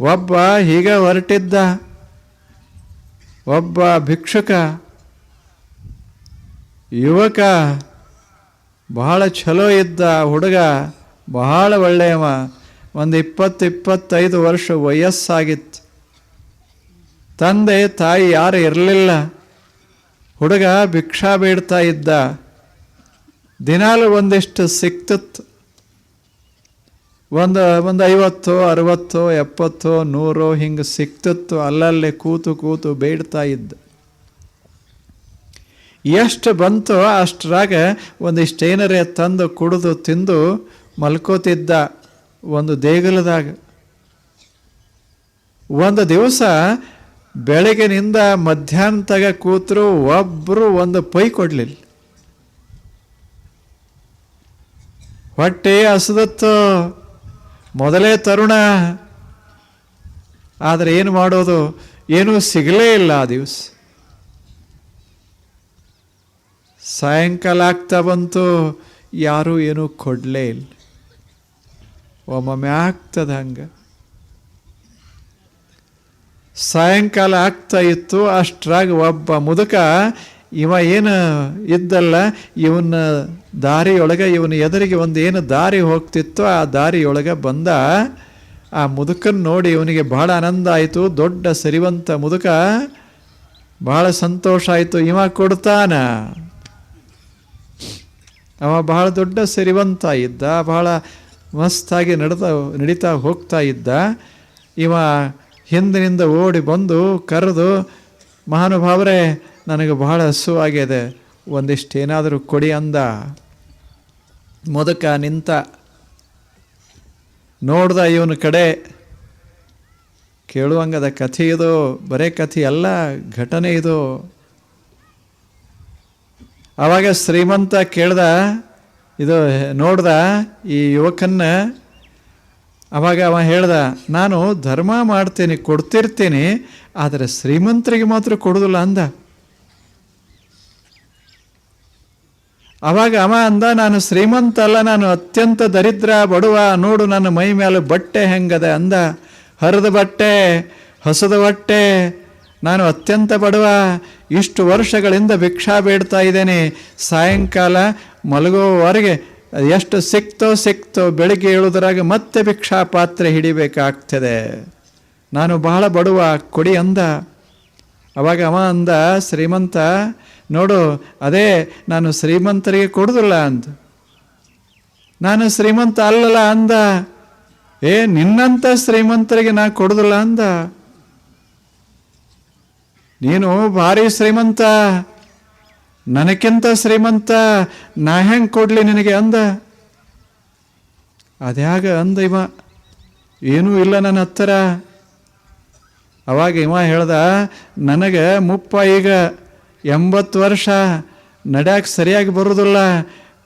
ಒಬ್ಬ ಹೀಗೆ ಹೊರಟಿದ್ದ, ಒಬ್ಬ ಭಿಕ್ಷುಕ, ಯುವಕ, ಬಹಳ ಚಲೋ ಇದ್ದ ಹುಡುಗ, ಬಹಳ ಒಳ್ಳೆಯವ, ಒಂದು ಇಪ್ಪತ್ತು ಇಪ್ಪತ್ತೈದು ವರ್ಷ ವಯಸ್ಸಾಗಿತ್ತು. ತಂದೆ, ತಾಯಿ ಯಾರು ಇರಲಿಲ್ಲ. ಹುಡುಗ ಭಿಕ್ಷಾ ಬೀಡ್ತಾ ಇದ್ದ. ದಿನಾಲು ಒಂದಿಷ್ಟು ಸಿಕ್ತಿತ್ತು. ಒಂದು ಒಂದು ಐವತ್ತು, ಅರವತ್ತು, ಎಪ್ಪತ್ತು, ನೂರು ಹಿಂಗೆ ಸಿಕ್ತಿತ್ತು. ಅಲ್ಲಲ್ಲಿ ಕೂತು ಕೂತು ಬೇಡ್ತಾ ಇದ್ದ. ಎಷ್ಟು ಬಂತೋ ಅಷ್ಟರಾಗ ಒಂದಿಷ್ಟೇನರೇ ತಂದು, ಕುಡಿದು, ತಿಂದು ಮಲ್ಕೋತಿದ್ದ ಒಂದು ದೇಗುಲದಾಗ. ಒಂದು ದಿವಸ ಬೆಳಗಿನಿಂದ ಮಧ್ಯಾಹ್ನದಾಗ ಕೂತರು ಒಬ್ಬರು ಒಂದು ಪೈ ಕೊಡಲಿಲ್ಲ. ಹೊಟ್ಟೆ ಹಸದತ್ತು ಮೊದಲೇ ತರುಣ. ಆದರೆ ಏನು ಮಾಡೋದು? ಏನೂ ಸಿಗಲೇ ಇಲ್ಲ ಆ ದಿವಸ. ಸಾಯಂಕಾಲ ಆಗ್ತಾ ಬಂತು, ಯಾರೂ ಏನೂ ಕೊಡಲೇ ಇಲ್ಲ. ಒಮ್ಮೊಮ್ಮೆ ಆಗ್ತದ ಹಂಗೆ. ಸಾಯಂಕಾಲ ಆಗ್ತಾ ಇತ್ತು, ಅಷ್ಟ್ರಾಗ ಒಬ್ಬ ಮುದುಕ ಇವ ಏನು ಇದ್ದಲ್ಲ ಇವನ ದಾರಿಯೊಳಗೆ, ಇವನ ಎದುರಿಗೆ ಒಂದು ಏನು ದಾರಿ ಹೋಗ್ತಿತ್ತೋ ಆ ದಾರಿಯೊಳಗೆ ಬಂದ ಆ ಮುದುಕನ್ನು ನೋಡಿ ಇವನಿಗೆ ಬಹಳ ಆನಂದ ಆಯಿತು, ದೊಡ್ಡ ಸರಿವಂತ ಮುದುಕ. ಬಹಳ ಸಂತೋಷ ಆಯಿತು, ಇವ ಕೊಡ್ತಾನ. ಅವ ಬಹಳ ದೊಡ್ಡ ಸರಿವಂತ ಇದ್ದ, ಬಹಳ ಮಸ್ತಾಗಿ ನಡೆದ, ನಡೀತಾ ಹೋಗ್ತಾ ಇದ್ದ. ಇವ ಹಿಂದಿನಿಂದ ಓಡಿ ಬಂದು ಕರೆದು, ಮಹಾನುಭಾವರೇ ನನಗೆ ಬಹಳ ಹಸುವಾಗಿದೆ ಒಂದಿಷ್ಟು ಏನಾದರೂ ಕೊಡಿ ಅಂದ. ಮೊದಕ ನಿಂತ ನೋಡ್ದ ಇವನ ಕಡೆ. ಕೇಳುವಂಗದ ಕಥೆ ಇದು, ಬರೇ ಕಥೆ ಅಲ್ಲ, ಘಟನೆ ಇದು. ಆವಾಗ ಶ್ರೀಮಂತ ಕೇಳ್ದ, ಇದು ನೋಡ್ದ ಈ ಯುವಕನ್ನ. ಅವಾಗ ಅವ ಹೇಳ್ದ, ನಾನು ಧರ್ಮ ಮಾಡ್ತೀನಿ, ಕೊಡ್ತಿರ್ತೀನಿ, ಆದರೆ ಶ್ರೀಮಂತರಿಗೆ ಮಾತ್ರ ಕೊಡೋದಿಲ್ಲ ಅಂದ. ಅವಾಗ ಅವ ಅಂದ, ನಾನು ಶ್ರೀಮಂತ ಅಲ್ಲ, ನಾನು ಅತ್ಯಂತ ದರಿದ್ರ, ಬಡವ, ನೋಡು, ನನ್ನ ಮೈ ಮೇಲೆ ಬಟ್ಟೆ ಹೆಂಗದೆ? ಅಂದ, ಹರಿದ ಬಟ್ಟೆ, ಹಸದ ಬಟ್ಟೆ, ನಾನು ಅತ್ಯಂತ ಬಡವ, ಇಷ್ಟು ವರ್ಷಗಳಿಂದ ಭಿಕ್ಷಾ ಬೇಡ್ತಾ ಇದ್ದೇನೆ. ಸಾಯಂಕಾಲ ಮಲಗುವವರೆಗೆ ಎಷ್ಟು ಸಿಕ್ತೋ ಸಿಕ್ತೋ ಬೆಳಿಗ್ಗೆ ಏಳುವುದರಾಗ ಮತ್ತೆ ಭಿಕ್ಷಾ ಪಾತ್ರೆ ಹಿಡಿಬೇಕಾಗ್ತದೆ. ನಾನು ಬಹಳ ಬಡವ, ಕೊಡಿ ಅಂದ. ಅವಾಗ ಅವ ಅಂದ, ಶ್ರೀಮಂತ ನೋಡು, ಅದೇ ನಾನು ಶ್ರೀಮಂತರಿಗೆ ಕೊಡೋದಿಲ್ಲ ಅಂದ. ನಾನು ಶ್ರೀಮಂತ ಅಲ್ಲಲ್ಲ ಅಂದ. ಏ, ನಿನ್ನಂತ ಶ್ರೀಮಂತರಿಗೆ ನಾ ಕೊಡೋದಿಲ್ಲ ಅಂದ. ನೀನು ಭಾರಿ ಶ್ರೀಮಂತ. ನನಕ್ಕಿಂತ ಶ್ರೀಮಂತ. ನಾ ಹೆಂಗೆ ಕೊಡಲಿ ನಿನಗೆ ಅಂದ. ಅದ್ಯಾಗ ಅಂದ ಇವ, ಏನೂ ಇಲ್ಲ ನನ್ನ ಹತ್ತಿರ. ಅವಾಗ ಇವ ಹೇಳ್ದ, ನನಗೆ ಮುಪ್ಪ ಈಗ ಎಂಬತ್ತು ವರ್ಷ ನಡ್ಯಾಕೆ ಸರಿಯಾಗಿ ಬರೋದಿಲ್ಲ,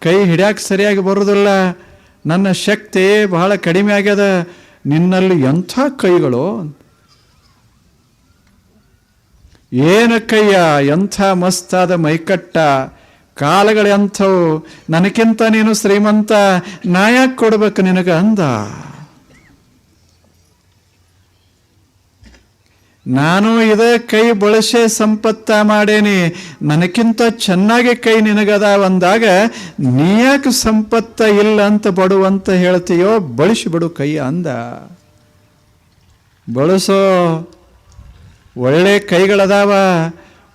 ಕೈ ಹಿಡ್ಯಾಕೆ ಸರಿಯಾಗಿ ಬರೋದಿಲ್ಲ. ನನ್ನ ಶಕ್ತಿ ಬಹಳ ಕಡಿಮೆ ಆಗ್ಯದ, ನಿನ್ನಲ್ಲಿ ಎಂಥ ಕೈಗಳು? ಏನ ಕೈಯ, ಎಂಥ ಮಸ್ತಾದ ಮೈಕಟ್ಟ ಕಾಲಗಳೆಂಥವು ನನಗಿಂತ ನೀನು ಶ್ರೀಮಂತ, ನಾ ಯಾಕೆ ಕೊಡ್ಬೇಕು ನಿನಗೆ ಅಂದ? ನಾನು ಇದೇ ಕೈ ಬಳಸೆ ಸಂಪತ್ತ ಮಾಡೇನಿ. ನನಗಿಂತ ಚೆನ್ನಾಗಿ ಕೈ ನಿನಗದ ಅಂದಾಗ ನೀಯಾಕೆ ಸಂಪತ್ತ ಇಲ್ಲ ಅಂತ ಬಡುವಂತ ಹೇಳ್ತೀಯೋ ಬಳಸಿ ಬಿಡು ಕೈ ಅಂದ. ಬಳಸೋ ಒಳ್ಳೆ ಕೈಗಳದಾವ,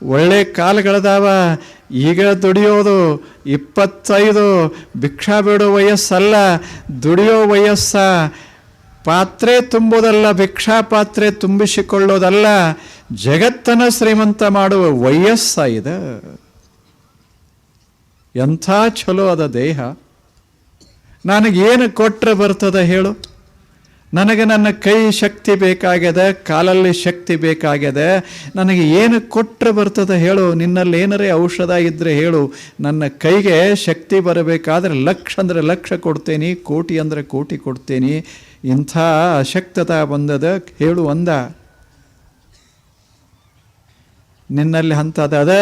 ಒಳ್ಳೆ ಕಾಲುಗಳದಾವ. ಈಗ ದುಡಿಯೋದು ಇಪ್ಪತ್ತೈದು, ಭಿಕ್ಷಾ ಬಿಡೋ ವಯಸ್ಸಲ್ಲ, ದುಡಿಯೋ ವಯಸ್ಸ ಪಾತ್ರೆ ತುಂಬುವುದಲ್ಲ ಭಿಕ್ಷಾ ಪಾತ್ರೆ ತುಂಬಿಸಿಕೊಳ್ಳೋದಲ್ಲ ಜಗತ್ತನ ಶ್ರೀಮಂತ ಮಾಡುವ ವಯಸ್ಸ ಇದು ಎಂಥ ಚಲೋ ಅದ ದೇಹ. ನನಗೇನು ಕೊಟ್ಟರೆ ಬರ್ತದೆ ಹೇಳು. ನನಗೆ ನನ್ನ ಕೈ ಶಕ್ತಿ ಬೇಕಾಗ್ಯದ, ಕಾಲಲ್ಲಿ ಶಕ್ತಿ ಬೇಕಾಗ್ಯದ. ನನಗೆ ಏನು ಕೊಟ್ಟರೆ ಬರ್ತದೆ ಹೇಳು. ನಿನ್ನಲ್ಲಿ ಏನರೇ ಔಷಧ ಇದ್ದರೆ ಹೇಳು. ನನ್ನ ಕೈಗೆ ಶಕ್ತಿ ಬರಬೇಕಾದ್ರೆ ಲಕ್ಷ ಅಂದರೆ ಲಕ್ಷ ಕೊಡ್ತೇನೆ, ಕೋಟಿ ಅಂದರೆ ಕೋಟಿ ಕೊಡ್ತೇನೆ. ಇಂಥ ಅಶಕ್ತತ ಬಂದದ ಹೇಳು ಒಂದ ನಿನ್ನಲ್ಲಿ ಅಂಥದ್ದು ಅದ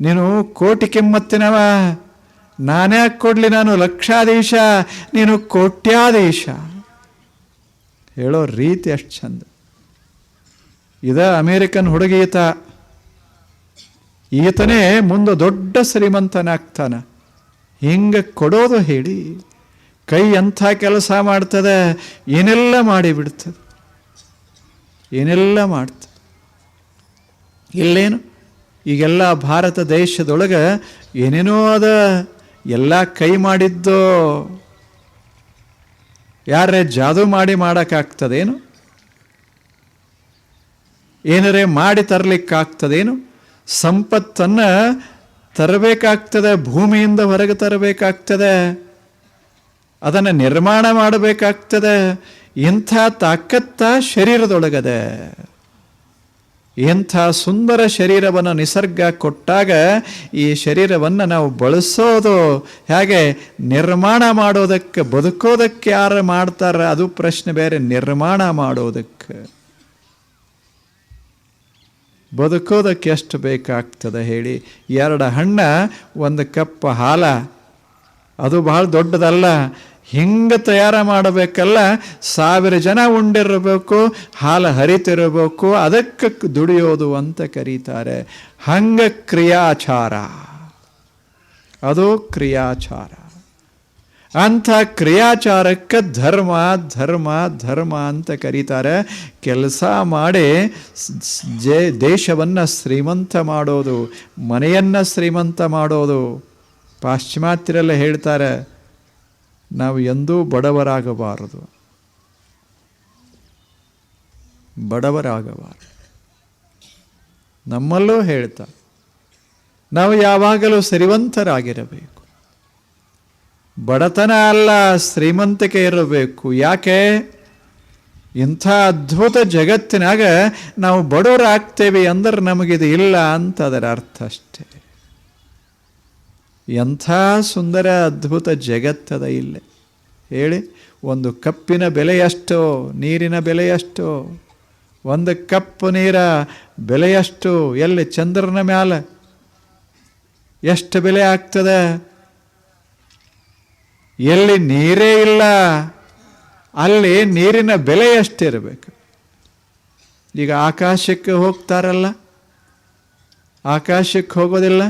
ನೀನು ಕೋಟಿ ಕೆಮ್ಮತ್ತಿನವ ನಾನ್ಯಾಕೆ ಕೊಡಲಿ ನಾನು ಲಕ್ಷಾಧೀಶ, ನೀನು ಕೋಟ್ಯಾಧೀಶ. ಹೇಳೋ ರೀತಿ ಅಷ್ಟು ಚಂದ. ಇದ ಅಮೇರಿಕನ್ ಹುಡುಗ ಈತ ಈತನೇ ಮುಂದೆ ದೊಡ್ಡ ಶ್ರೀಮಂತನಾಗ್ತಾನ. ಹಿಂಗೆ ಕೊಡೋದು ಹೇಳಿ. ಕೈ ಎಂಥ ಕೆಲಸ ಮಾಡ್ತದೆ ಏನೆಲ್ಲ ಮಾಡಿಬಿಡ್ತದೆ? ಏನೆಲ್ಲ ಮಾಡ್ತದೆ? ಇಲ್ಲೇನು? ಈಗೆಲ್ಲ ಭಾರತ ದೇಶದೊಳಗೆ ಏನೇನೋ ಅದ. ಎಲ್ಲ ಕೈ ಮಾಡಿದ್ದು? ಯಾರೇ ಜಾದು ಮಾಡಿ ಮಾಡೋಕ್ಕಾಗ್ತದೇನು? ಏನರೇ ಮಾಡಿ ತರಲಿಕ್ಕಾಗ್ತದೇನು? ಸಂಪತ್ತನ್ನು ತರಬೇಕಾಗ್ತದೆ, ಭೂಮಿಯಿಂದ ಹೊರಗೆ ತರಬೇಕಾಗ್ತದೆ. ಅದನ್ನು ನಿರ್ಮಾಣ ಮಾಡಬೇಕಾಗ್ತದೆ. ಇಂಥ ತಾಕತ್ತ ಶರೀರದೊಳಗದೆ. ಇಂಥ ಸುಂದರ ಶರೀರವನ್ನು ನಿಸರ್ಗ ಕೊಟ್ಟಾಗ ಈ ಶರೀರವನ್ನು ನಾವು ಬಳಸೋದು, ಹೇಗೆ ನಿರ್ಮಾಣ ಮಾಡೋದಕ್ಕೆ, ಬದುಕೋದಕ್ಕೆ ಯಾರು ಮಾಡ್ತಾರೆ, ಅದು ಪ್ರಶ್ನೆ ಬೇರೆ. ನಿರ್ಮಾಣ ಮಾಡೋದಕ್ಕೆ. ಬದುಕೋದಕ್ಕೆ ಎಷ್ಟು ಬೇಕಾಗ್ತದೆ ಹೇಳಿ. ಎರಡು ಹಣ್ಣ ಒಂದು ಕಪ್ ಹಾಲ. ಅದು ಬಹಳ ದೊಡ್ಡದಲ್ಲ. ಹಿಂಗೆ ತಯಾರು ಮಾಡಬೇಕಲ್ಲ? ಸಾವಿರ ಜನ ಉಂಡಿರಬೇಕು, ಹಾಲು ಹರಿತಿರಬೇಕು, ಅದಕ್ಕೆ ದುಡಿಯೋದು ಅಂತ ಕರೀತಾರೆ. ಹಂಗ ಕ್ರಿಯಾಚಾರ. ಅದು ಕ್ರಿಯಾಚಾರ. ಅಂಥ ಕ್ರಿಯಾಚಾರಕ್ಕೆ ಧರ್ಮ ಧರ್ಮ ಧರ್ಮ ಅಂತ ಕರೀತಾರೆ. ಕೆಲಸ ಮಾಡಿ ಜೇ, ದೇಶವನ್ನು ಶ್ರೀಮಂತ ಮಾಡೋದು, ಮನೆಯನ್ನು ಶ್ರೀಮಂತ ಮಾಡೋದು. ಪಾಶ್ಚಿಮಾತ್ಯರೆಲ್ಲ ಹೇಳ್ತಾರೆ, ನಾವು ಎಂದೂ ಬಡವರಾಗಬಾರದು. ಬಡವರಾಗಬಾರದು. ನಮ್ಮಲ್ಲೂ ಹೇಳ್ತಾರೆ, ನಾವು ಯಾವಾಗಲೂ ಸರಿವಂತರಾಗಿರಬೇಕು. ಬಡತನ ಅಲ್ಲ, ಶ್ರೀಮಂತಿಕೆ ಇರಬೇಕು. ಯಾಕೆ? ಇಂಥ ಅದ್ಭುತ ಜಗತ್ತಿನಾಗ ನಾವು ಬಡವರಾಗ್ತೇವೆ ಅಂದ್ರೆ ನಮಗಿದು ಇಲ್ಲ ಅಂತ ಅದರ ಅರ್ಥ ಅಷ್ಟೇ. ಎಂಥ ಸುಂದರ ಅದ್ಭುತ ಜಗತ್ತದ ಇಲ್ಲೇ. ಹೇಳಿ, ಒಂದು ಕಪ್ಪಿನ ಬೆಲೆಯಷ್ಟು ನೀರಿನ ಬೆಲೆಯಷ್ಟು ಒಂದು ಕಪ್ಪು ನೀರ ಬೆಲೆಯಷ್ಟು ಎಲ್ಲಿ ಚಂದ್ರನ ಮ್ಯಾಲ ಎಷ್ಟು ಬೆಲೆ ಆಗ್ತದೆ? ಎಲ್ಲಿ ನೀರೇ ಇಲ್ಲ, ಅಲ್ಲಿ ನೀರಿನ ಬೆಲೆ ಎಷ್ಟಿರಬೇಕು? ಈಗ ಆಕಾಶಕ್ಕೆ ಹೋಗ್ತಾರಲ್ಲ? ಆಕಾಶಕ್ಕೆ ಹೋಗೋದಿಲ್ಲ?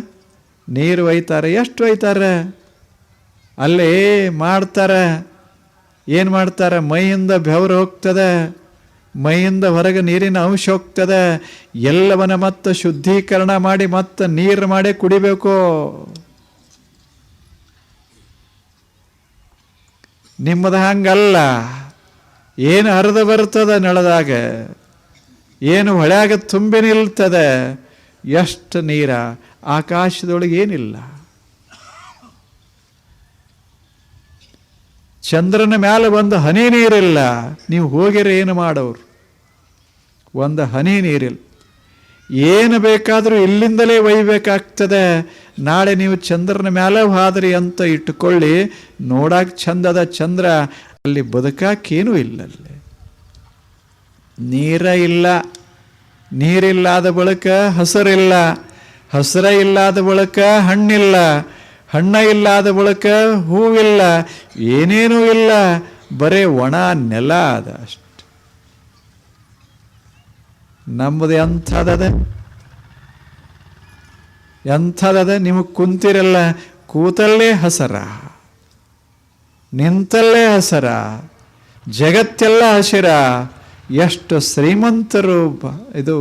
ನೀರು ಒಯ್ತಾರೆ, ಎಷ್ಟು ಒಯ್ತಾರೆ? ಅಲ್ಲೇ ಮಾಡ್ತಾರೆ. ಏನು ಮಾಡ್ತಾರೆ? ಮೈಯಿಂದ ಬೆವರು ಹೋಗ್ತದೆ. ಮೈಯಿಂದ ಹೊರಗೆ ನೀರಿನ ಅಂಶ ಹೋಗ್ತದೆ. ಎಲ್ಲವನ್ನ ಮತ್ತೆ ಶುದ್ಧೀಕರಣ ಮಾಡಿ ಮತ್ತೆ ನೀರು ಮಾಡಿ ಕುಡಿಬೇಕು. ನಿಮ್ಮದು ಹಂಗಲ್ಲ. ಏನು ಹರಿದು ಬರ್ತದೆ ನೆಳದಾಗ ಏನು ಹೊಳೆಯಾಗ ತುಂಬಿ ನಿಲ್ತದೆ? ಎಷ್ಟು ನೀರ? ಆಕಾಶದೊಳಗೆ ಏನಿಲ್ಲ ಚಂದ್ರನ ಮೇಲೆ ಒಂದು ಹನಿ ನೀರಿಲ್ಲ. ನೀವು ಹೋಗಿರೆ ಏನು ಮಾಡೋರು? ಒಂದು ಹನಿ ನೀರಿಲ್ಲ. ಏನು ಬೇಕಾದರೂ ಇಲ್ಲಿಂದಲೇ ಒಯ್ಬೇಕಾಗ್ತದೆ. ನಾಳೆ ನೀವು ಚಂದ್ರನ ಮೇಲೆ ಹಾದ್ರಿ ಅಂತ ಇಟ್ಟುಕೊಳ್ಳಿ. ನೋಡಕ್ಕೆ ಚಂದದ ಚಂದ್ರ, ಅಲ್ಲಿ ಬದುಕಕ್ಕೇನೂ ಇಲ್ಲ ಅಲ್ಲಿ ನೀರ ಇಲ್ಲ. ನೀರಿಲ್ಲಾದ ಬಳಿಕ ಹಸರಿಲ್ಲ. ಹಸಿರ ಇಲ್ಲದ ಬಳಿಕ ಹಣ್ಣಿಲ್ಲ, ಹಣ್ಣ ಇಲ್ಲಾದ ಬಳಿಕ ಹೂವಿಲ್ಲ, ಏನೇನೂ ಇಲ್ಲ, ಬರೇ ಒಣ ನೆಲ ಅದ ಅಷ್ಟು. ನಮ್ಮದು ಎಂಥದದ? ಎಂಥದದ? ನಿಮಗೆ ಕುಂತಿರಲ್ಲ, ಕೂತಲ್ಲೇ ಹಸರ, ನಿಂತಲ್ಲೇ ಹಸರ, ಜಗತ್ತೆಲ್ಲ ಹಸಿರ, ಎಷ್ಟು ಶ್ರೀಮಂತರು ಇದು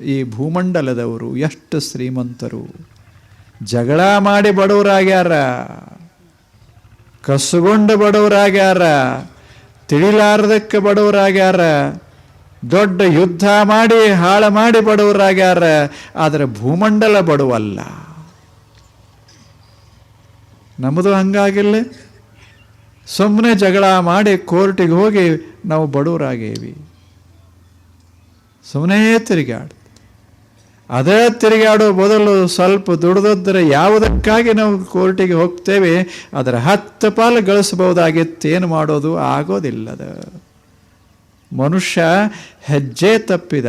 ಈ ಭೂಮಂಡಲದವರು ಎಷ್ಟು ಶ್ರೀಮಂತರು. ಜಗಳ ಮಾಡಿ ಬಡವರಾಗ್ಯಾರ, ಕಸುಗೊಂಡು ಬಡವರಾಗ್ಯಾರ, ತಿಳಿಲಾರ್ದಕ್ಕೆ ಬಡವರಾಗ್ಯಾರ, ದೊಡ್ಡ ಯುದ್ಧ ಮಾಡಿ ಹಾಳು ಮಾಡಿ ಬಡವರಾಗ್ಯಾರ, ಆದರೆ ಭೂಮಂಡಲ ಬಡವಲ್ಲ. ನಮ್ಮದು ಹಂಗಾಗಿಲ್ಲ. ಸುಮ್ಮನೆ ಜಗಳ ಮಾಡಿ ಕೋರ್ಟಿಗೆ ಹೋಗಿ ನಾವು ಬಡವರಾಗೇವಿ. ಸುಮ್ಮನೆ ತಿರುಗಾಡು. ಅದೇ ತಿರುಗಾಡೋ ಬದಲು ಸ್ವಲ್ಪ ದುಡಿದ್ರೆ ಯಾವುದಕ್ಕಾಗಿ ನಾವು ಕೋರ್ಟಿಗೆ ಹೋಗ್ತೇವೆ, ಅದರ ಹತ್ತು ಪಾಲು ಗಳಿಸಬಹುದಾಗಿತ್ತು, ಏನು ಮಾಡೋದು ಆಗೋದಿಲ್ಲದ. ಮನುಷ್ಯ ಹೆಜ್ಜೆ ತಪ್ಪಿದ.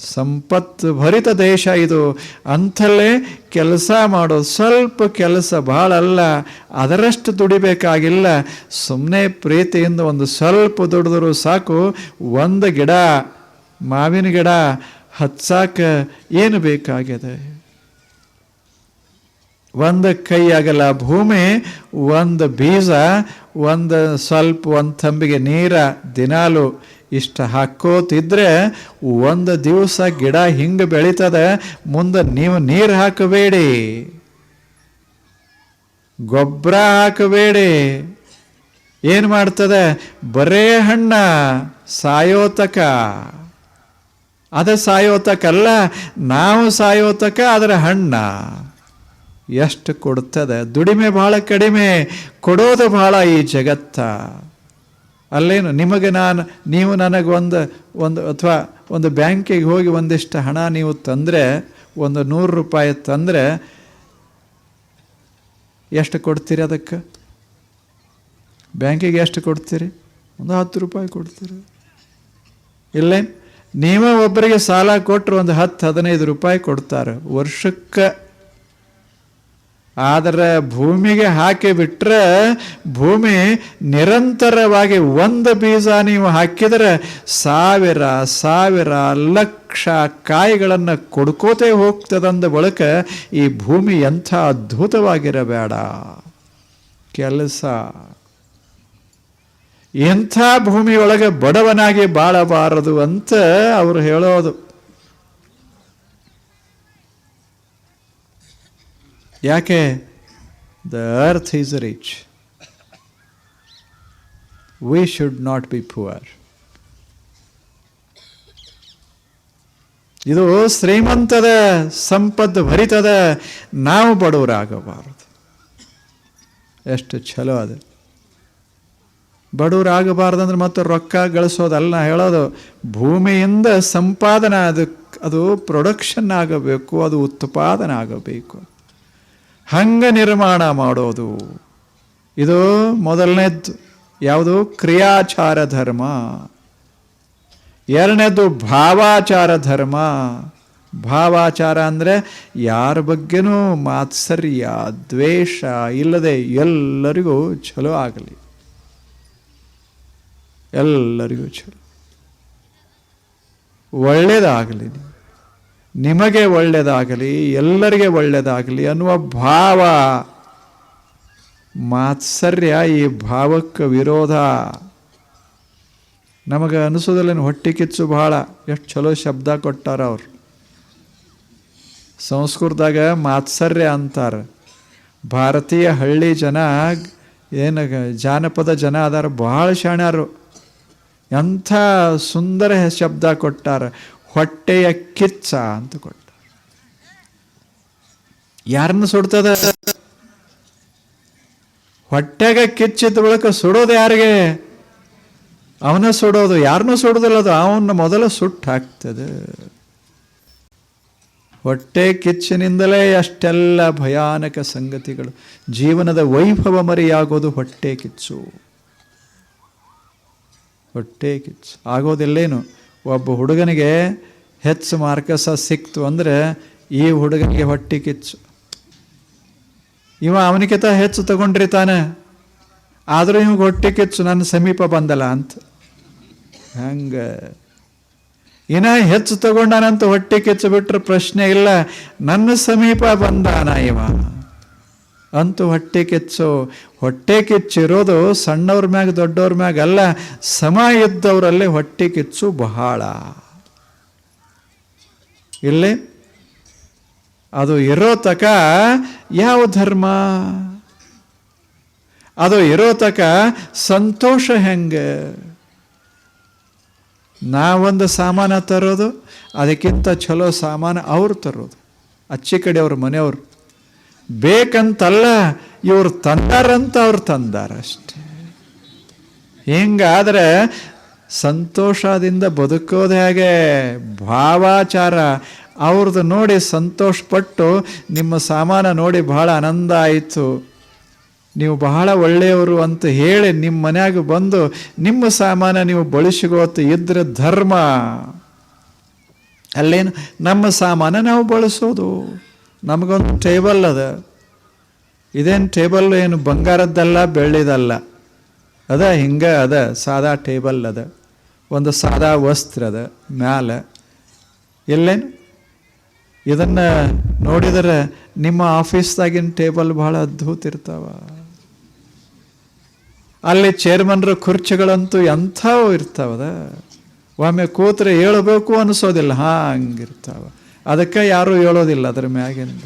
ಸಂಪತ್ತು ಭರಿತ ದೇಶ ಇದು. ಅಂಥಲ್ಲೇ ಕೆಲಸ ಮಾಡೋ ಸ್ವಲ್ಪ ಕೆಲಸ ಭಾಳ ಅಲ್ಲ ಅದರಷ್ಟು ದುಡಿಬೇಕಾಗಿಲ್ಲ. ಸುಮ್ಮನೆ ಪ್ರೀತಿಯಿಂದ ಒಂದು ಸ್ವಲ್ಪ ದುಡಿದರೂ ಸಾಕು, ಒಂದು ಗಿಡ. ಮಾವಿನ ಗಿಡ ಹಚ್ಚಾಕ ಏನು ಬೇಕಾಗ್ಯದ ಒಂದು ಕೈ ಆಗಲ್ಲ ಭೂಮಿ, ಒಂದು ಬೀಜ, ಒಂದು ಸ್ವಲ್ಪ, ಒಂದು ತಂಬಿಗೆ ನೀರ, ದಿನಾಲು ಇಷ್ಟ ಹಾಕೋತಿದ್ರೆ ಒಂದು ದಿವಸ ಗಿಡ ಹಿಂಗೆ ಬೆಳೀತದೆ, ಮುಂದೆ ನೀವು ನೀರು ಹಾಕಬೇಡಿ. ಗೊಬ್ಬರ ಹಾಕಬೇಡಿ. ಏನು ಮಾಡ್ತದೆ? ಬರೇ ಹಣ್ಣ, ಸಾಯೋತಕ. ಅದ ಸಾಯೋತಕ್ಕಲ್ಲ ನಾವು ಸಾಯೋತಕ್ಕ ಅದರ ಹಣ್ಣ. ಎಷ್ಟು ಕೊಡ್ತದೆ? ದುಡಿಮೆ ಭಾಳ ಕಡಿಮೆ, ಕೊಡೋದು ಭಾಳ ಈ ಜಗತ್ತ. ಅಲ್ಲೇನು, ನಿಮಗೆ ನಾನು, ನೀವು ನನಗೆ ಒಂದು ಒಂದು ಅಥವಾ ಒಂದು ಬ್ಯಾಂಕಿಗೆ ಹೋಗಿ ಒಂದಿಷ್ಟು ಹಣ ನೀವು ತಂದರೆ, ಒಂದು ನೂರು ರೂಪಾಯಿ ತಂದರೆ, ಎಷ್ಟು ಕೊಡ್ತೀರಿ ಅದಕ್ಕೆ? ಬ್ಯಾಂಕಿಗೆ ಎಷ್ಟು ಕೊಡ್ತೀರಿ? ಒಂದು ಹತ್ತು ರೂಪಾಯಿ ಕೊಡ್ತೀರಿ. ಇಲ್ಲೇ ನೀವೇ ಒಬ್ಬರಿಗೆ ಸಾಲ ಕೊಟ್ಟರು ಒಂದು ಹತ್ತು ಹದಿನೈದು ರೂಪಾಯಿ ಕೊಡ್ತಾರೆ. ವರ್ಷಕ್ಕೆ ಆದರೆ ಭೂಮಿಗೆ ಹಾಕಿ ಬಿಟ್ರೆ ಭೂಮಿ ನಿರಂತರವಾಗಿ ಒಂದು ಬೀಜ ನೀವು ಹಾಕಿದರೆ ಸಾವಿರ ಸಾವಿರ ಲಕ್ಷ ಕಾಯಿಗಳನ್ನು ಕೊಡ್ಕೋತೇ ಹೋಗ್ತದಂದ ಬಳಿಕ ಈ ಭೂಮಿ ಎಂಥ ಅದ್ಭುತವಾಗಿರಬೇಡ. ಕೆಲಸ ಎಂಥ ಭೂಮಿಯೊಳಗೆ ಬಡವನಾಗಿ ಬಾಳಬಾರದು ಅಂತ ಅವರು ಹೇಳೋದು. ಯಾಕೆ? The earth is rich we should not be poor ಇದು ಶ್ರೀಮಂತದ ಸಂಪತ್ತು ಭರಿತದ ನಾವು ಬಡವರಾಗಬಾರದು. ಎಷ್ಟು ಚಲೋ ಅದು. ಬಡವರಾಗಬಾರ್ದಂದ್ರೆ ಮತ್ತೆ ರೊಕ್ಕ ಗಳಿಸೋದಲ್ಲ ಹೇಳೋದು ಭೂಮಿಯಿಂದ ಸಂಪಾದನೆ ಅದಕ್ಕೆ ಅದು ಪ್ರೊಡಕ್ಷನ್ ಆಗಬೇಕು, ಅದು ಉತ್ಪಾದನೆ ಆಗಬೇಕು. ಹಂಗೆ ನಿರ್ಮಾಣ ಮಾಡೋದು. ಇದು ಮೊದಲನೇದ್ದು, ಯಾವುದು? ಕ್ರಿಯಾಚಾರ ಧರ್ಮ. ಎರಡನೇದು ಭಾವಾಚಾರ ಧರ್ಮ. ಭಾವಾಚಾರ ಅಂದರೆ ಯಾರ ಬಗ್ಗೆನೂ ಮಾತ್ಸರ್ಯ, ದ್ವೇಷ ಇಲ್ಲದೆ ಎಲ್ಲರಿಗೂ ಚಲೋ ಆಗಲಿ. ಎಲ್ಲರಿಗೂ ಚಲೋ ಒಳ್ಳೆಯದಾಗಲಿ ನಿಮಗೆ ಒಳ್ಳೆಯದಾಗಲಿ ಎಲ್ಲರಿಗೆ ಒಳ್ಳೆಯದಾಗಲಿ ಅನ್ನುವ ಭಾವ, ಮಾತ್ಸರ್ಯ ಈ ಭಾವಕ್ಕೆ ವಿರೋಧ. ನಮಗೆ ಅನಿಸೋದಲ್ಲೇನು ಹೊಟ್ಟೆ ಕಿಚ್ಚು ಬಹಳ. ಎಷ್ಟು ಚಲೋ ಶಬ್ದ ಕೊಟ್ಟಾರ ಅವರು. ಸಂಸ್ಕೃತದಾಗ ಮಾತ್ಸರ್ಯ ಅಂತಾರೆ. ಭಾರತೀಯ ಹಳ್ಳಿ ಜನ ಏನು ಜಾನಪದ ಜನ ಅದಾರ? ಭಾಳ ಶಾಣ್ಯಾರು. ಎಂಥ ಸುಂದರ ಶಬ್ದ ಕೊಟ್ಟಾರ. ಹೊಟ್ಟೆಯ ಕಿಚ್ಚ ಅಂತ ಕೊಟ್ಟ ಯಾರನ್ನ ಸುಡ್ತದ? ಹೊಟ್ಟೆಗೆ ಕಿಚ್ಚಿದ ಬಳಿಕ ಸುಡೋದು ಯಾರಿಗೆ? ಅವನ ಸುಡೋದು, ಯಾರನ್ನೂ ಸುಡೋದಿಲ್ಲ ಅದು ಅವನ ಮೊದಲು ಸುಟ್ಟು ಹಾಕ್ತದೆ. ಹೊಟ್ಟೆ ಕಿಚ್ಚಿನಿಂದಲೇ ಅಷ್ಟೆಲ್ಲ ಭಯಾನಕ ಸಂಗತಿಗಳು. ಜೀವನದ ವೈಭವ ಮರೆಯಾಗೋದು ಹೊಟ್ಟೆ ಕಿಚ್ಚು. ಹೊಟ್ಟೆ ಇಟ್ಸ್ ಆಗೋದಿಲ್ಲೇನು? ಒಬ್ಬ ಹುಡುಗನಿಗೆ ಹೆಚ್ಚು ಮಾರ್ಕಸ ಸಿಕ್ತು ಅಂದರೆ ಈ ಹುಡುಗನಿಗೆ ಹೊಟ್ಟೆ ಕಿಚ್ಚು. ಇವ ಅವನಿಗಿಂತ ಹೆಚ್ಚು ತಗೊಂಡ್ರಿ ತಾನೆ? ಆದರೂ ಇವಾಗ ಹೊಟ್ಟೆ ಕಿಚ್ಚು, ನನ್ನ ಸಮೀಪ ಬಂದಲ್ಲ ಅಂತ. ಹಂಗೆ. ಇನ್ನ ಹೆಚ್ಚು ತಗೊಂಡಾನಂತ ಹೊಟ್ಟೆ ಕಿಚ್ಚು ಬಿಟ್ಟರೆ ಪ್ರಶ್ನೆ ಇಲ್ಲ. ನನ್ನ ಸಮೀಪ ಬಂದಾನ ಇವ? ಅಂತೂ ಹೊಟ್ಟೆ ಕೆಚ್ಚು. ಹೊಟ್ಟೆ ಕಿಚ್ಚಿರೋದು ಸಣ್ಣವ್ರ ಮ್ಯಾಗ, ದೊಡ್ಡವ್ರ ಮ್ಯಾಗ ಅಲ್ಲ, ಸಮ ಇದ್ದವರಲ್ಲಿ ಹೊಟ್ಟೆ ಕಿಚ್ಚು ಬಹಳ. ಇಲ್ಲಿ? ಅದು ಇರೋ ತಕ ಯಾವ ಧರ್ಮ? ಅದು ಇರೋ ತಕ ಸಂತೋಷ ಹೆಂಗೆ? ನಾವೊಂದು ಸಾಮಾನ ತರೋದು, ಅದಕ್ಕಿಂತ ಚಲೋ ಸಾಮಾನು ಅವ್ರು ತರೋದು. ಅಚ್ಚಿ ಕಡೆ ಅವ್ರ ಮನೆಯವರು. ಬೇಕಂತಲ್ಲ, ಇವ್ರು ತಂದಾರಂತ ಅವ್ರು ತಂದಾರಷ್ಟೇ. ಹಿಂಗಾದ್ರೆ ಸಂತೋಷದಿಂದ ಬದುಕೋದು ಹೇಗೆ? ಭಾವಾಚಾರ. ಅವ್ರದ್ದು ನೋಡಿ ಸಂತೋಷಪಟ್ಟು ನಿಮ್ಮ ಸಾಮಾನ ನೋಡಿ ಬಹಳ ಆನಂದ ಆಯಿತು. ನೀವು ಬಹಳ ಒಳ್ಳೆಯವರು ಅಂತ ಹೇಳಿ ನಿಮ್ಮ ಮನೆಯಾಗ ಬಂದು ನಿಮ್ಮ ಸಾಮಾನ ನೀವು ಬಳಸಿಗೋತು ಇದ್ರೆ ಧರ್ಮ. ಅಲ್ಲೇನು? ನಮ್ಮ ಸಾಮಾನು ನಾವು ಬಳಸೋದು. ನಮಗೊಂದು ಟೇಬಲ್ ಅದ. ಇದೇನು ಟೇಬಲ್ ಏನು ಬಂಗಾರದ್ದಲ್ಲ, ಬೆಳ್ಳಿದಲ್ಲ? ಅದ ಹಿಂಗೆ ಅದ, ಸಾದಾ ಟೇಬಲ್ ಅದ. ಒಂದು ಸಾದಾ ವಸ್ತ್ರ ಅದ, ಮ್ಯಾಲ. ಎಲ್ಲೇನು? ಇದನ್ನು ನೋಡಿದರೆ ನಿಮ್ಮ ಆಫೀಸ್ದಾಗಿನ ಟೇಬಲ್ ಭಾಳ ಅದ್ಭುತ ಇರ್ತಾವ. ಅಲ್ಲಿ ಚೇರ್ಮನ್ರ ಕುರ್ಚಿಗಳಂತೂ ಎಂಥವು ಇರ್ತಾವದ. ಒಮ್ಮೆ ಕೂತ್ರೆ ಹೇಳಬೇಕು ಅನಿಸೋದಿಲ್ಲ ಹಂಗಿರ್ತಾವ. ಅದಕ್ಕೆ ಯಾರೂ ಹೇಳೋದಿಲ್ಲ ಅದ್ರ ಮ್ಯಾಗಿಂದ.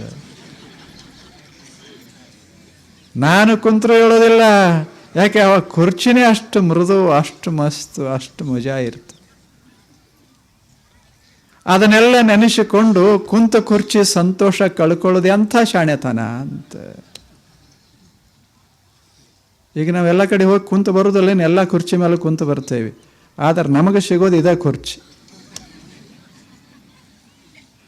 ನಾನು ಕುಂತ್ರ ಹೇಳೋದಿಲ್ಲ. ಯಾಕೆ ಅವ ಕುರ್ಚಿನೇ ಅಷ್ಟು ಮೃದು, ಅಷ್ಟು ಮಸ್ತು, ಅಷ್ಟು ಮಜಾ ಇರ್ತದೆ ಅದನ್ನೆಲ್ಲ ನೆನೆಸಿಕೊಂಡು ಕುಂತ ಕುರ್ಚಿ ಸಂತೋಷ ಕಳ್ಕೊಳ್ಳೋದು ಎಂಥ ಶಾಣೆತನ ಅಂತ. ಈಗ ನಾವೆಲ್ಲ ಕಡೆ ಹೋಗಿ ಕುಂತು ಬರೋದಲ್ಲೇನು ಎಲ್ಲ ಕುರ್ಚಿ ಮೇಲೆ ಕುಂತು ಬರ್ತೇವೆ. ಆದರೆ ನಮಗೆ ಸಿಗೋದು ಇದೇ ಕುರ್ಚಿ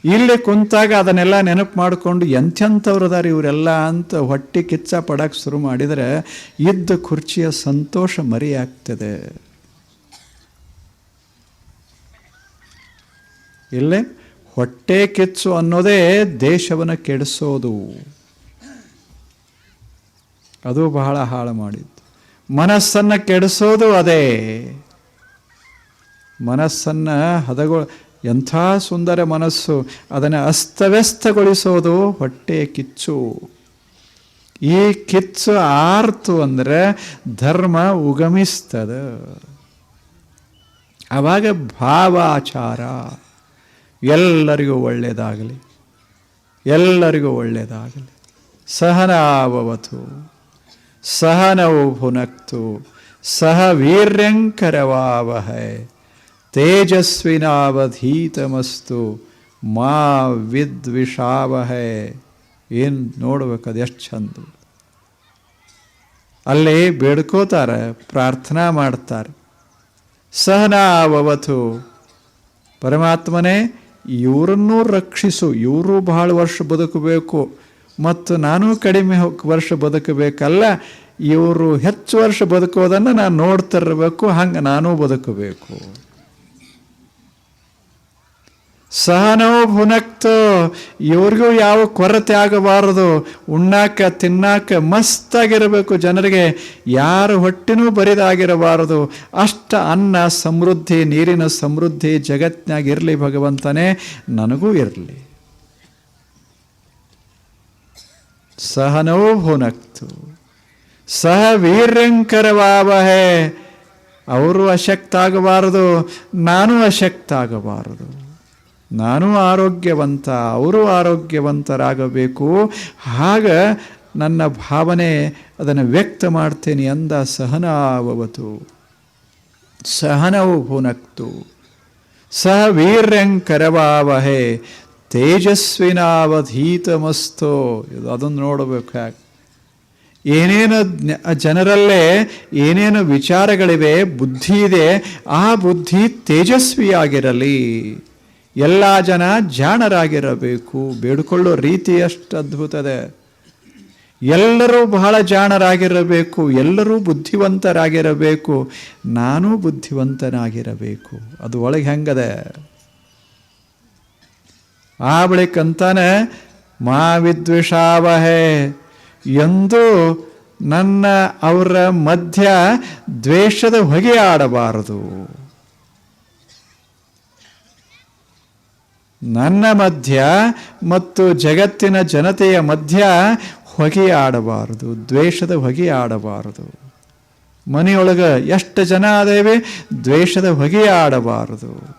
ಇಲ್ಲಿ ಕುಂತಾಗ ಅದನ್ನೆಲ್ಲ ನೆನಪು ಮಾಡಿಕೊಂಡು ಎಂಥೆಂಥವ್ರು ಅದಾರೆ ಇವರೆಲ್ಲ ಅಂತ ಹೊಟ್ಟೆ ಕಿಚ್ಚ ಪಡಕ್ಕೆ ಶುರು ಮಾಡಿದರೆ ಇದ್ದ ಕುರ್ಚಿಯ ಸಂತೋಷ ಮರಿಯಾಗ್ತದೆ. ಇಲ್ಲೇ ಹೊಟ್ಟೆ ಕಿಚ್ಚು ಅನ್ನೋದೇ ದೇಶವನ್ನು ಕೆಡಿಸೋದು. ಅದು ಬಹಳ ಹಾಳು ಮಾಡಿದ್ದು. ಮನಸ್ಸನ್ನು ಕೆಡಿಸೋದು ಅದೇ. ಮನಸ್ಸನ್ನು ಹದಗೊಳ ಎಂಥ ಸುಂದರ ಮನಸ್ಸು. ಅದನ್ನು ಅಸ್ತವ್ಯಸ್ತಗೊಳಿಸೋದು ಹೊಟ್ಟೆ ಕಿಚ್ಚು. ಈ ಕಿಚ್ಚು ಆರ್ತು ಅಂದರೆ ಧರ್ಮ ಉಗಮಿಸ್ತದ. ಆವಾಗ ಭಾವಾಚಾರ. ಎಲ್ಲರಿಗೂ ಒಳ್ಳೆಯದಾಗಲಿ. ಎಲ್ಲರಿಗೂ ಒಳ್ಳೆಯದಾಗಲಿ. ಸಹನಾವವತು ಸಹನವು ಭುನಕ್ತು ಸಹ ವೀರ್ಯಂಕರವಾವಹೈ. ತೇಜಸ್ವಿನಾವಧೀತಮಸ್ತು, ಮಾ ವಿದ್ವಿಷಾವಹೇ. ಏನು ನೋಡ್ಬೇಕು ಅದು ಎಷ್ಟು ಚಂದ. ಅಲ್ಲಿ ಬೇಡ್ಕೋತಾರೆ, ಪ್ರಾರ್ಥನಾ ಮಾಡ್ತಾರೆ. ಸಹನಾವವತು ಪರಮಾತ್ಮನೇ, ಇವರನ್ನೂ ರಕ್ಷಿಸು. ಇವರು ಬಹಳ ವರ್ಷ ಬದುಕಬೇಕು, ಮತ್ತು ನಾನು ಕಡಿಮೆ ವರ್ಷ ಬದುಕಬೇಕಲ್ಲ, ಇವರು ಹೆಚ್ಚು ವರ್ಷ ಬದುಕೋದನ್ನು ನಾನು ನೋಡ್ತಿರಬೇಕು, ಹಂಗೆ ನಾನೂ ಬದುಕಬೇಕು. ಸಹನೋ ಭುನಕ್ತು, ಇವ್ರಿಗೂ ಯಾವ ಕೊರತೆ ಆಗಬಾರದು? ಉಣ್ಣಾಕ, ತಿನ್ನಾಕ ಮಸ್ತಾಗಿರಬೇಕು ಜನರಿಗೆ. ಯಾರು ಹೊಟ್ಟಿನೂ ಬರಿದಾಗಿರಬಾರದು. ಅಷ್ಟ ಅನ್ನ ಸಮೃದ್ಧಿ, ನೀರಿನ ಸಮೃದ್ಧಿ ಜಗತ್ನಾಗ ಇರಲಿ ಭಗವಂತನೇ, ನನಗೂ ಇರಲಿ. ಸಹನೋ ಭುನಕ್ತು, ಸಹ ವೀರ್ಯಂಕರವಾವಹೆ. ಅವರು ಅಶಕ್ತ ಆಗಬಾರದು, ನಾನು ಅಶಕ್ತ ಆಗಬಾರದು. ನಾನು ಆರೋಗ್ಯವಂತ, ಅವರು ಆರೋಗ್ಯವಂತರಾಗಬೇಕು. ಆಗ ನನ್ನ ಭಾವನೆ ಅದನ್ನು ವ್ಯಕ್ತ ಮಾಡ್ತೇನೆ ಅಂದ ಸಹನಾವವತು ಸಹನವು ಭುನಕ್ತು. ಸಹ ವೀರ್ಯಂಕರವಾವಹೆ ತೇಜಸ್ವಿನಾವಧೀತಮಸ್ತೋ. ಇದು ಅದನ್ನು ನೋಡಬೇಕು ಯಾಕೆ ಏನೇನು ಜನರಲ್ಲೇ ಏನೇನು ವಿಚಾರಗಳಿವೆ, ಬುದ್ಧಿ ಇದೆ, ಆ ಬುದ್ಧಿ ತೇಜಸ್ವಿಯಾಗಿರಲಿ. ಎಲ್ಲ ಜನ ಜಾಣರಾಗಿರಬೇಕು. ಬೇಡಿಕೊಳ್ಳೋ ರೀತಿ ಎಷ್ಟು ಅದ್ಭುತದೆ ಎಲ್ಲರೂ ಬಹಳ ಜಾಣರಾಗಿರಬೇಕು. ಎಲ್ಲರೂ ಬುದ್ಧಿವಂತರಾಗಿರಬೇಕು. ನಾನು ಬುದ್ಧಿವಂತನಾಗಿರಬೇಕು. ಅದು ಒಳಗೆ ಹೆಂಗದೆ? ಆ ಬಳಿಕಂತಾನೆ ಮಾ ವಿದ್ವಿಷಾವಹೆ. ಎಂದು ನನ್ನ ಅವರ ಮಧ್ಯ ದ್ವೇಷದ ಹೊಗೆ ಆಡಬಾರದು ನನ್ನ ಮಧ್ಯ ಮತ್ತು ಜಗತ್ತಿನ ಜನತೆಯ ಮಧ್ಯ ಹೊಗೆ ಆಡಬಾರದು ದ್ವೇಷದ ಹೊಗೆ ಆಡಬಾರದು ಮನೆಯೊಳಗೆ ಎಷ್ಟು ಜನ ಅದೇವೆ ದ್ವೇಷದ ಹೊಗೆ ಆಡಬಾರದು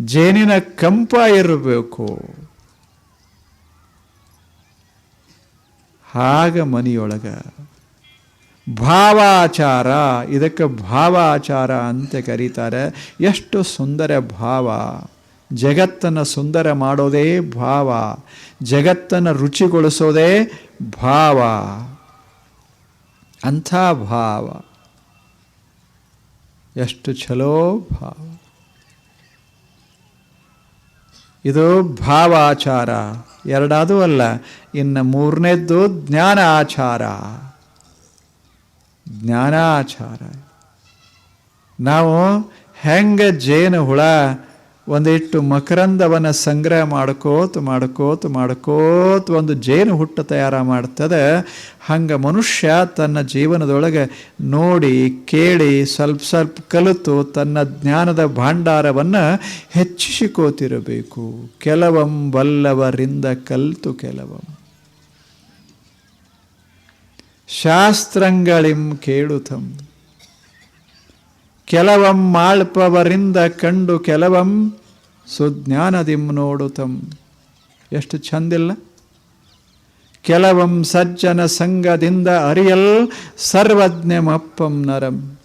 ಜೇನಿನ ಕಂಪ ಇರಬೇಕು. ಹಾಗ ಮನೆಯೊಳಗ. ಭಾವಾಚಾರ, ಇದಕ್ಕೆ ಭಾವಾಚಾರ ಅಂತ ಕರೀತಾರೆ. ಎಷ್ಟು ಸುಂದರ ಭಾವ. ಜಗತ್ತನ್ನು ಸುಂದರ ಮಾಡೋದೇ ಭಾವ, ಜಗತ್ತನ್ನು ರುಚಿಗೊಳಿಸೋದೇ ಭಾವ. ಅಂಥ ಭಾವ. ಎಷ್ಟು ಚಲೋ ಭಾವ. ಇದು ಭಾವಾಚಾರ. ಎರಡಾದೂ ಅಲ್ಲ, ಇನ್ನು ಮೂರನೇದ್ದು ಜ್ಞಾನಾಚಾರ. ಜ್ಞಾನಾಚಾರ. ನಾವು ಹೆಂಗೆ ಜೇನು ಹುಳ ಒಂದಿಟ್ಟು ಮಕರಂದವನ್ನು ಸಂಗ್ರಹ ಮಾಡ್ಕೋತ ಮಾಡ್ಕೋತ ಮಾಡ್ಕೋತ ಒಂದು ಜೇನು ಹುಟ್ಟು ತಯಾರ ಮಾಡ್ತದೆ. ಹಂಗೆ ಮನುಷ್ಯ ತನ್ನ ಜೀವನದೊಳಗೆ ನೋಡಿ, ಕೇಳಿ, ಸ್ವಲ್ಪ ಸ್ವಲ್ಪ ಕಲಿತು ತನ್ನ ಜ್ಞಾನದ ಭಾಂಡಾರವನ್ನು ಹೆಚ್ಚಿಸಿಕೋತಿರಬೇಕು. ಕೆಲವಂ ಬಲ್ಲವರಿಂದ ಕಲಿತು ಕೆಲವಂ. ಶಾಸ್ತ್ರಗಳಿಂ ಕೇಳುತ್ತಂ ಕೆಲವಂ ಮಾಳ್ಪವರಿಂದ ಕಂಡು ಕೆಲವಂ ಸುಜ್ಞಾನದಿಂ ನೋಡುತ್ತಂ ಎಷ್ಟು ಚಂದಿಲ್ಲ ಕೆಲವಂ ಸಜ್ಜನ ಸಂಘದಿಂದ ಅರಿಯಲ್ ಸರ್ವಜ್ಞಮಪ್ಪಂ ನರಂ.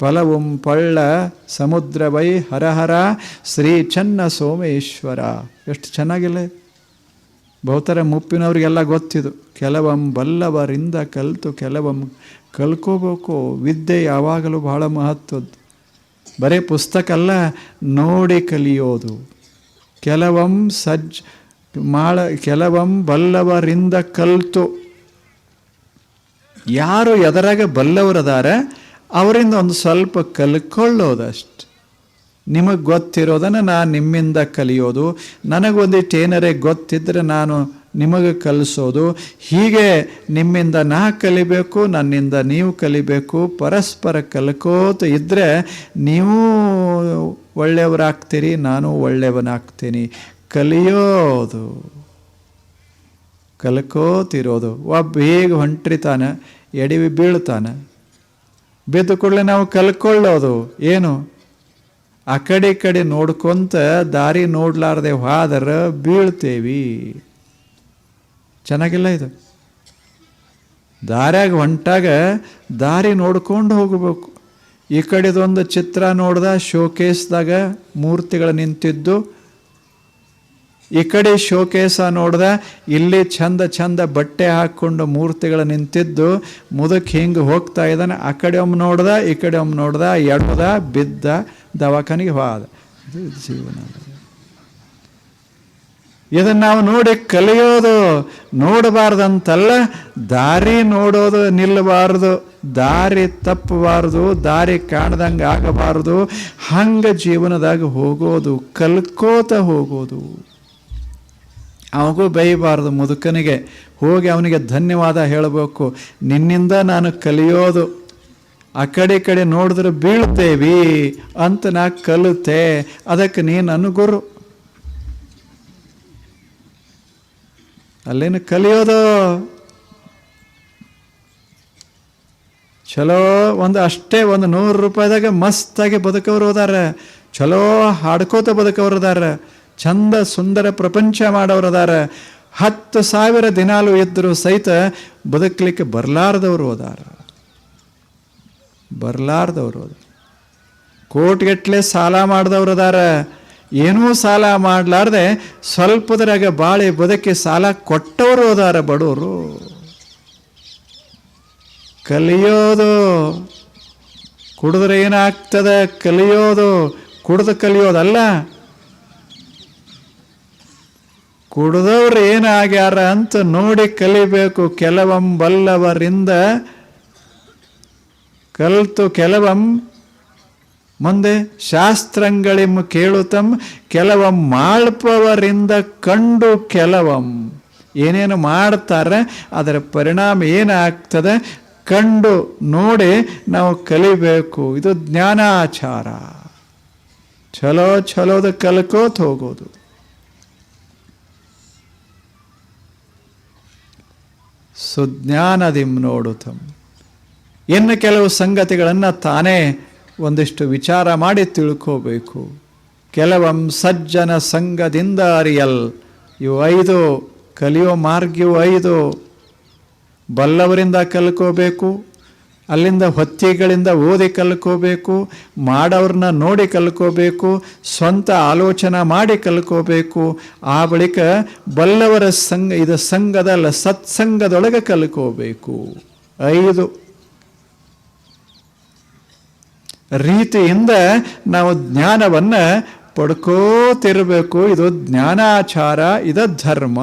ಫಲವಂ ಪಳ್ಳ ಸಮುದ್ರ ವೈ ಹರಹರ ಶ್ರೀ ಚನ್ನ ಸೋಮೇಶ್ವರ. ಎಷ್ಟು ಚೆನ್ನಾಗಿಲ್ಲ? ಬಹುತರ ಮುಪ್ಪಿನವ್ರಿಗೆಲ್ಲ ಗೊತ್ತಿದು. ಕೆಲವಂ ಬಲ್ಲವರಿಂದ ಕಲಿತು, ಕೆಲವಂ ಕಲ್ಕೋಬೇಕು. ವಿದ್ಯೆ ಯಾವಾಗಲೂ ಬಹಳ ಮಹತ್ವದ್ದು. ಬರೀ ಪುಸ್ತಕ ಅಲ್ಲ ನೋಡಿ ಕಲಿಯೋದು. ಕೆಲವಂ ಸಜ್ಜ ಮಾಳ, ಕೆಲವಂ ಬಲ್ಲವರಿಂದ ಕಲಿತು. ಯಾರು ಎದರಾಗ ಬಲ್ಲವರದಾರ, ಅವರಿಂದ ಒಂದು ಸ್ವಲ್ಪ ಕಲ್ಕೊಳ್ಳೋದಷ್ಟು. ನಿಮಗೆ ಗೊತ್ತಿರೋದನ್ನು ನಾನು ನಿಮ್ಮಿಂದ ಕಲಿಯೋದು. ನನಗೊಂದಿಷ್ಟು ಏನರೇ ಗೊತ್ತಿದ್ದರೆ ನಾನು ನಿಮಗೆ ಕಲಿಸೋದು. ಹೀಗೆ ನಿಮ್ಮಿಂದ ನಾ ಕಲಿಬೇಕು, ನನ್ನಿಂದ ನೀವು ಕಲಿಬೇಕು, ಪರಸ್ಪರ ಕಲ್ಕೋತ ಇದ್ದರೆ ನೀವು ಒಳ್ಳೆಯವರಾಗ್ತೀರಿ, ನಾನು ಒಳ್ಳೆಯವನಾಗ್ತೀನಿ. ಕಲಿಯೋದು. ಕಲ್ಕೋತಿರೋದು. ಒಬ್ಬ ಹೇಗೆ ಹೊಂಟ್ರಿತಾನೆ, ಎಡಿವಿ ಬೀಳ್ತಾನೆ. ಬಿದ್ದು ಕೂಡಲೇ ನಾವು ಕಲ್ಕೊಳ್ಳೋದು. ಏನು? ಆ ಕಡೆ ಕಡೆ ನೋಡ್ಕೊಂತ ದಾರಿ ನೋಡ್ಲಾರ್ದೆ ಹೋದರೆ ಬೀಳ್ತೇವಿ. ಚೆನ್ನಾಗಿಲ್ಲ ಇದು. ದಾರ್ಯಾಗ ಹೊಂಟಾಗ ದಾರಿ ನೋಡ್ಕೊಂಡು ಹೋಗಬೇಕು. ಈ ಕಡೆದೊಂದು ಚಿತ್ರ ನೋಡ್ದ ಶೋಕೇಸ್ದಾಗ ಮೂರ್ತಿಗಳು ನಿಂತಿದ್ದು. ಈ ಕಡೆ ಶೋಕೇಸ ನೋಡ್ದ ಇಲ್ಲಿ ಚಂದ ಚಂದ ಬಟ್ಟೆ ಹಾಕ್ಕೊಂಡು ಮೂರ್ತಿಗಳು ನಿಂತಿದ್ದು. ಮುದಕ್ಕೆ ಹಿಂಗೆ ಹೋಗ್ತಾ ಇದ್ದಾನೆ. ಆ ಕಡೆ ಒಮ್ಮೆ ನೋಡ್ದ, ಈ ಕಡೆ ಒಮ್ಮೆ ನೋಡ್ದ ಎಡ್ದ ಬಿದ್ದ, ದವಾಖಾನಿಗೆ ಹೋದ. ಜೀವನ. ಇದನ್ನು ನಾವು ನೋಡಿ ಕಲಿಯೋದು ನೋಡಬಾರ್ದಂತಲ್ಲ, ದಾರಿ ನೋಡೋದು ನಿಲ್ಲಬಾರ್ದು, ದಾರಿ ತಪ್ಪಬಾರ್ದು, ದಾರಿ ಕಾಣ್ದಂಗೆ ಆಗಬಾರ್ದು, ಹಂಗೆ ಜೀವನದಾಗ ಹೋಗೋದು ಕಲ್ಕೋತ ಹೋಗೋದು. ಅವಗೂ ಬೈಬಾರ್ದು ಮುದುಕನಿಗೆ, ಹೋಗಿ ಅವನಿಗೆ ಧನ್ಯವಾದ ಹೇಳಬೇಕು, ನಿನ್ನಿಂದ ನಾನು ಕಲಿಯೋದು, ಆ ಕಡೆ ಕಡೆ ನೋಡಿದ್ರೆ ಬೀಳ್ತೇವಿ ಅಂತ ನಾ ಕಲಿತೆ, ಅದಕ್ಕೆ ನೀನು ಅನುಗುರು. ಅಲ್ಲೇನು ಕಲಿಯೋದು? ಚಲೋ ಒಂದು ಅಷ್ಟೇ ಒಂದು ನೂರು ರೂಪಾಯಿದಾಗ ಮಸ್ತಾಗಿ ಬದುಕವ್ರು ಅದಾರ ಚಲೋ ಹಾಡ್ಕೋತ ಬದುಕವ್ರು ಅದಾರ ಚಂದ ಸುಂದರ ಪ್ರಪಂಚ ಮಾಡೋರು ಅದಾರ ಹತ್ತು ಸಾವಿರ ದಿನಾಲು ಇದ್ದರೂ ಸಹಿತ ಬದುಕಲಿಕ್ಕೆ ಬರಲಾರ್ದವರು ಅದಾರ ಬರಲಾರ್ದವರು ಅದಾರ ಕೋಟ್ಗಟ್ಟಲೆ ಸಾಲ ಮಾಡಿದವ್ರು ಅದಾರ ಏನೂ ಸಾಲ ಮಾಡಲಾರ್ದೆ ಸ್ವಲ್ಪದ್ರಾಗ ಬಾಳೆ ಬದುಕಿ ಸಾಲ ಕೊಟ್ಟವರು ಅದಾರ ಬಡವರು ಕಲಿಯೋದು ಕುಡಿದ್ರೆ ಏನಾಗ್ತದೆ? ಕಲಿಯೋದು ಕುಡ್ದು ಕಲಿಯೋದಲ್ಲ. ಕುಡ್ದವ್ರು ಏನಾಗ್ಯಾರ ಅಂತ ನೋಡಿ ಕಲಿಬೇಕು ಕೆಲವಂ ಬಲ್ಲವರಿಂದ ಕಲ್ತು ಕೆಲವಂ ಮುಂದೆ ಶಾಸ್ತ್ರಗಳಿಮ್ ಕೇಳುತ್ತಂ ಕೆಲವಂ ಮಾಡ್ಪವರಿಂದ ಕಂಡು ಕೆಲವಂ ಏನೇನು ಮಾಡ್ತಾರೆ, ಅದರ ಪರಿಣಾಮ ಏನಾಗ್ತದೆ, ಕಂಡು ನೋಡಿ ನಾವು ಕಲಿಬೇಕು. ಇದು ಜ್ಞಾನಾಚಾರ. ಚಲೋ ಚಲೋದ ಕಲ್ಕೋತ ಹೋಗೋದು. ಸುಜ್ಞಾನದಿಂ ನೋಡುತ್ತಂ ಇನ್ನು ಕೆಲವು ಸಂಗತಿಗಳನ್ನು ತಾನೇ ಒಂದಿಷ್ಟು ವಿಚಾರ ಮಾಡಿ ತಿಳ್ಕೋಬೇಕು. ಕೆಲವಂ ಸಜ್ಜನ ಸಂಘದಿಂದ ಅರಿಯಲ್, ಇವು ಐದು, ಕಲಿಯೋ ಮಾರ್ಗ ಇವು ಐದು. ಬಲ್ಲವರಿಂದ ಕಲ್ಕೋಬೇಕು, ಅಲ್ಲಿಂದ ಹೊತ್ತಿಗಳಿಂದ ಓದಿ ಕಲ್ಕೋಬೇಕು ಮಾಡೋರನ್ನ ನೋಡಿ ಕಲ್ಕೋಬೇಕು, ಸ್ವಂತ ಆಲೋಚನೆ ಮಾಡಿ ಕಲ್ಕೋಬೇಕು. ಆ ಬಳಿಕ ಬಲ್ಲವರ ಸಂಘ, ಇದು ಸಂಘದಲ್ಲ, ಸತ್ಸಂಗದೊಳಗೆ ಕಲ್ಕೋಬೇಕು. ಐದು. ರೀತಿಯಿಂದ ನಾವು ಜ್ಞಾನವನ್ನು ಪಡ್ಕೋತಿರಬೇಕು. ಇದು ಜ್ಞಾನಾಚಾರ ಇದು ಧರ್ಮ.